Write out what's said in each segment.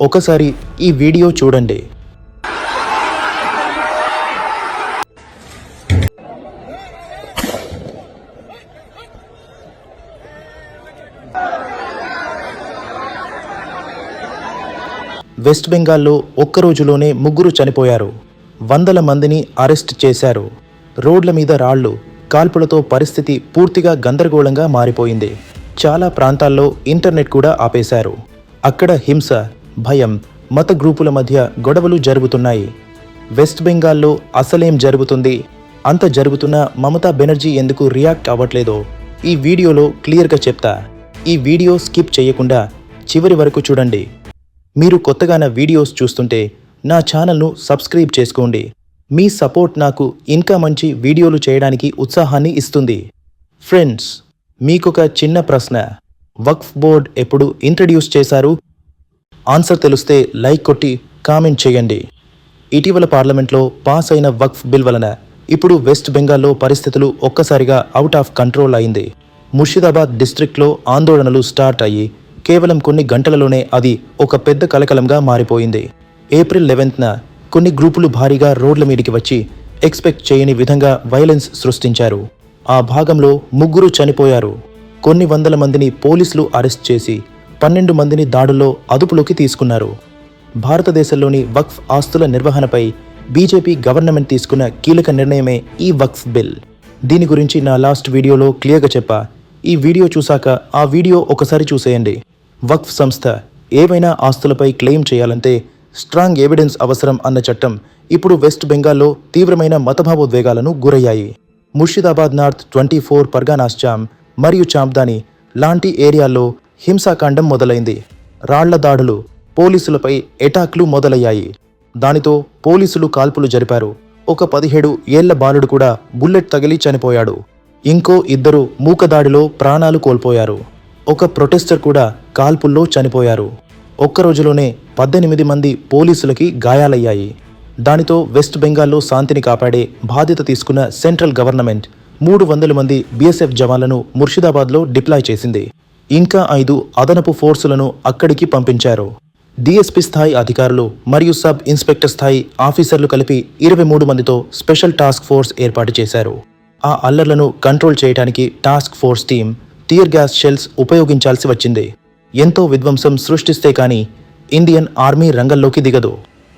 ఒకసారి ఈ వీడియో చూడండి. వెస్ట్ బెంగాల్లో ఒక్క రోజులోనే ముగ్గురు చనిపోయారు. వందల మందిని అరెస్ట్ చేశారు. రోడ్ల మీద రాళ్ళు కాల్పులతో పరిస్థితి పూర్తిగా గందరగోళంగా మారిపోయింది. చాలా ప్రాంతాల్లో ఇంటర్నెట్ కూడా ఆపేశారు. అక్కడ హింస భయం మత గ్రూపుల మధ్య గొడవలు జరుగుతున్నాయి. వెస్ట్ బెంగాల్లో అసలేం జరుగుతుంది? అంత జరుగుతున్న మమతా బెనర్జీ ఎందుకు రియాక్ట్ అవ్వట్లేదో ఈ వీడియోలో క్లియర్గా చెప్తా. ఈ వీడియో స్కిప్ చేయకుండా చివరి వరకు చూడండి. మీరు కొత్తగా నా వీడియోస్ చూస్తుంటే నా ఛానల్ను సబ్స్క్రైబ్ చేసుకోండి. మీ సపోర్ట్ నాకు ఇంకా మంచి వీడియోలు చేయడానికి ఉత్సాహాన్ని ఇస్తుంది. ఫ్రెండ్స్ మీకొక చిన్న ప్రశ్న. వక్ఫ్ బోర్డ్ ఎప్పుడు ఇంట్రడ్యూస్ చేశారు? ఆన్సర్ తెలిస్తే లైక్ కొట్టి కామెంట్ చేయండి. ఇటీవల పార్లమెంట్లో పాస్ అయిన వక్ఫ్ బిల్ వలన ఇప్పుడు వెస్ట్ బెంగాల్లో పరిస్థితులు ఒక్కసారిగా అవుట్ ఆఫ్ కంట్రోల్ అయింది. ముర్షిదాబాద్ డిస్ట్రిక్ట్లో ఆందోళనలు స్టార్ట్ అయ్యి కేవలం కొన్ని గంటలలోనే అది ఒక పెద్ద కలకలంగా మారిపోయింది. ఏప్రిల్ లెవెన్త్న కొన్ని గ్రూపులు భారీగా రోడ్ల మీదికి వచ్చి ఎక్స్పెక్ట్ చేయని విధంగా వైలెన్స్ సృష్టించారు. ఆ భాగంలో ముగ్గురు చనిపోయారు. కొన్ని వందల మందిని పోలీసులు అరెస్ట్ చేసి పన్నెండు మందిని దాడుల్లో అదుపులోకి తీసుకున్నారు. భారతదేశంలోని వక్ఫ్ ఆస్తుల నిర్వహణపై బీజేపీ గవర్నమెంట్ తీసుకున్న కీలక నిర్ణయమే ఈ వక్ఫ్ బిల్. దీని గురించి నా లాస్ట్ వీడియోలో క్లియర్గా చెప్పా. ఈ వీడియో చూశాక ఆ వీడియో ఒకసారి చూసేయండి. వక్ఫ్ సంస్థ ఏవైనా ఆస్తులపై క్లెయిమ్ చేయాలంటే స్ట్రాంగ్ ఎవిడెన్స్ అవసరం అన్న చట్టం ఇప్పుడు వెస్ట్ బెంగాల్లో తీవ్రమైన మతభావోద్వేగాలను గురయ్యాయి. Murshidabad north twenty four Parganas చామ్ మరియు చాంప్దాని లాంటి ఏరియాల్లో హింసాకాండం మొదలైంది. రాళ్ళ దాడులు పోలీసులపై ఎటాక్లు మొదలయ్యాయి. దానితో పోలీసులు కాల్పులు జరిపారు. ఒక పదిహేడు ఏళ్ళ బాలుడు కూడా బుల్లెట్ తగిలి చనిపోయాడు. ఇంకో ఇద్దరు మూకదాడిలో ప్రాణాలు కోల్పోయారు. ఒక ప్రొటెస్టర్ కూడా కాల్పుల్లో చనిపోయారు. ఒక్క రోజులోనే పద్దెనిమిది మంది పోలీసులకి గాయాలయ్యాయి. దానితో వెస్ట్ బెంగాల్లో శాంతిని కాపాడే బాధ్యత తీసుకున్న సెంట్రల్ గవర్నమెంట్ మూడు వందల మంది బీఎస్ఎఫ్ జవాన్లను ముర్షిదాబాద్లో డిప్లాయ్ చేసింది. ఇంకా ఐదు అదనపు ఫోర్సులను అక్కడికి పంపించారు. డిఎస్పీ స్థాయి అధికారులు మరియు సబ్ ఇన్స్పెక్టర్ స్థాయి ఆఫీసర్లు కలిపి ఇరవై మూడు మందితో స్పెషల్ టాస్క్ ఫోర్స్ ఏర్పాటు చేశారు. ఆ అల్లర్లను కంట్రోల్ చేయడానికి task force team tear gas shells ఉపయోగించాల్సి వచ్చింది. ఎంతో విధ్వంసం సృష్టిస్తే కానీ ఇండియన్ ఆర్మీ రంగంలోకి దిగదు.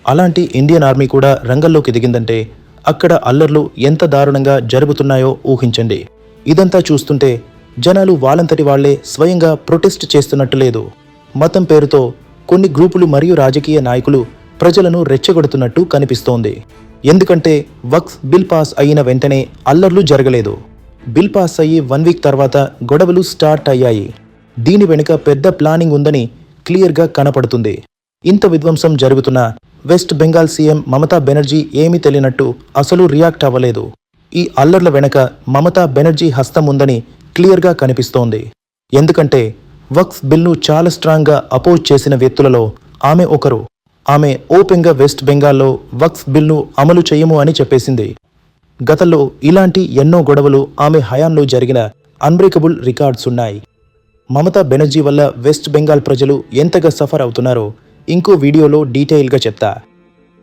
అలాంటి ఇండియన్ ఆర్మీ కూడా రంగంలోకి దిగిందంటే అక్కడ అల్లర్లు ఎంత దారుణంగా జరుగుతున్నాయో ఊహించండి. ఇదంతా చూస్తుంటే జనాలు వాళ్ళంతటి వాళ్ళే స్వయంగా ప్రొటెస్ట్ చేస్తున్నట్టు లేదు. మతం పేరుతో కొన్ని గ్రూపులు మరియు రాజకీయ నాయకులు ప్రజలను రెచ్చగొడుతున్నట్టు కనిపిస్తోంది. ఎందుకంటే వక్ఫ్ బిల్ పాస్ అయిన వెంటనే అల్లర్లు జరగలేదు. బిల్ పాస్ అయ్యి వన్ వీక్ తర్వాత గొడవలు స్టార్ట్ అయ్యాయి. దీని వెనుక పెద్ద ప్లానింగ్ ఉందని క్లియర్గా కనపడుతుంది. ఇంత విధ్వంసం జరుగుతున్న వెస్ట్ బెంగాల్ సీఎం మమతా బెనర్జీ ఏమీ తెలియనట్టు అసలు రియాక్ట్ అవ్వలేదు. ఈ అల్లర్ల వెనక మమతా బెనర్జీ హస్తం ఉందని క్లియర్గా కనిపిస్తోంది. ఎందుకంటే వక్ఫ్ బిల్ను చాలా స్ట్రాంగ్గా అపోజ్ చేసిన వ్యక్తులలో ఆమె ఒకరు. ఆమె ఓపెన్గా వెస్ట్ బెంగాల్లో వక్ఫ్ బిల్ను అమలు చేయము అని చెప్పేసింది. గతంలో ఇలాంటి ఎన్నో గొడవలు ఆమె హయాంలో జరిగిన అన్బ్రేకబుల్ రికార్డ్స్ ఉన్నాయి. మమతా బెనర్జీ వల్ల వెస్ట్ బెంగాల్ ప్రజలు ఎంతగా సఫర్ అవుతున్నారో ఇంకో వీడియోలో డీటెయిల్గా చెప్తా.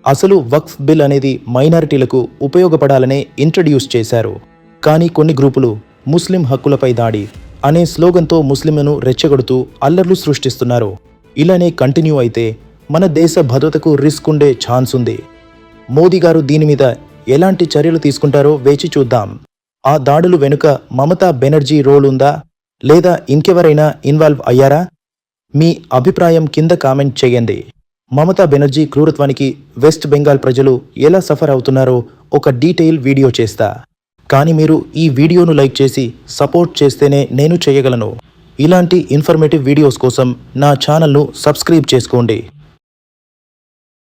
అసలు వక్ఫ్ బిల్ అనేది మైనారిటీలకు ఉపయోగపడాలనే ఇంట్రడ్యూస్ చేశారు. కానీ కొన్ని గ్రూపులు ముస్లిం హక్కులపై దాడి అనే స్లోగన్తో ముస్లింలను రెచ్చగొడుతూ అల్లర్లు సృష్టిస్తున్నారు. ఇలానే కంటిన్యూ అయితే మన దేశ భద్రతకు రిస్క్ ఉండే ఛాన్స్ ఉంది. మోదీ గారు దీని మీద ఎలాంటి చర్యలు తీసుకుంటారో వేచి చూద్దాం. ఆ దాడులు వెనుక మమతా బెనర్జీ రోల్ ఉందా? లేదా ఇంకెవరైనా ఇన్వాల్వ్ అయ్యారా? మీ అభిప్రాయం కింద కామెంట్ చేయండి. మమతా బెనర్జీ క్రూరత్వానికి వెస్ట్ బెంగాల్ ప్రజలు ఎలా సఫర్ అవుతున్నారో ఒక డీటెయిల్ వీడియో చేస్తా. కానీ మీరు ఈ వీడియోను లైక్ చేసి సపోర్ట్ చేస్తేనే నేను చేయగలను. ఇలాంటి ఇన్ఫర్మేటివ్ వీడియోస్ కోసం నా ఛానల్ను సబ్స్క్రైబ్ చేసుకోండి.